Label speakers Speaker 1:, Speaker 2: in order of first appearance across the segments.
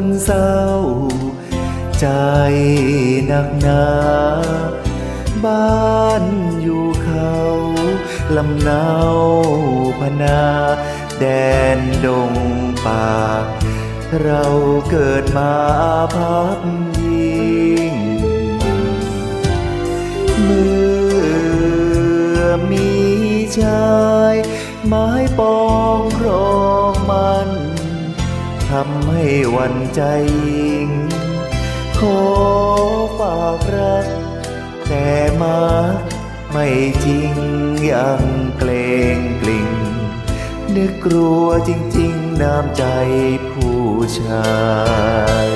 Speaker 1: วนเศร้า ใจหนักหนาบ้านอยู่เขาลำเนาพนา แดนดงป่า เราเกิดมาพักยิ่งเมื่อมีชาย ไม้ปองครองมัน ทำให้วันใจยิ่ง ขอฝากรัก แต่มาไม่จริงยังเกรงกลิ่งนึกกลัวจริงๆน้ำใจผู้ชาย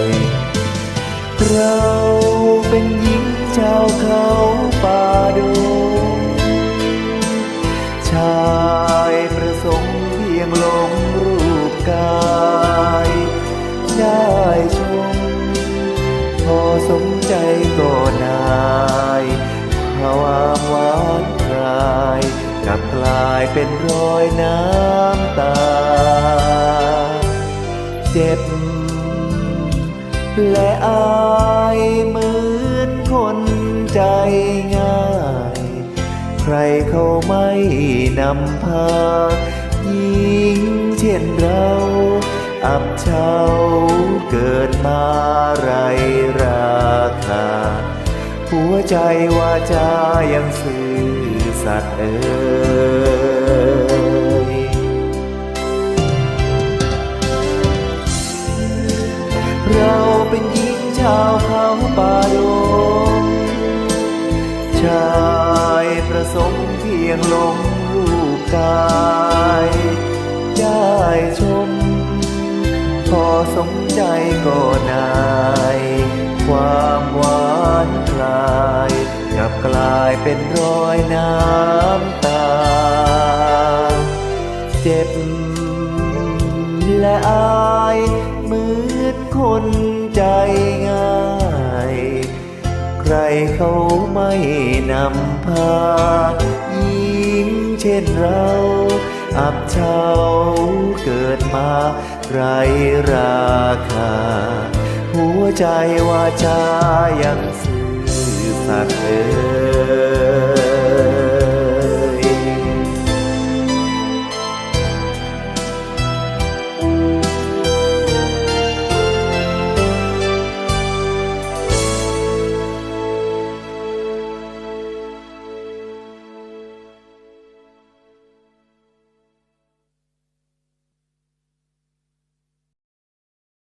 Speaker 1: เราเป็นหญิงชาวเขาป่าด หวานคลายกลับกลายเป็นรอยน้ำตา เจ็บ และอายเหมือนคนใจง่าย ใครเขาไม่นำพาหญิงเช่นเราอับเฉาเกิดมาไรราคา หัวใจว่าจายังซื่อสัตย์เอ่ยเราเป็นหญิงชาวเขาป่าดงชายประสงค์เพียงลงรูปกายได้ชม พอสมใจก็นาย ความหวาายเป็นรอยน้ำตา เจ็บและอายมือนคนใจง่าย ใครเขาไม่นำพาหญิงเช่นเรา อับเฉาเกิดมาไรราคา หัวใจว่าจายังซื่อสัตย์เอ่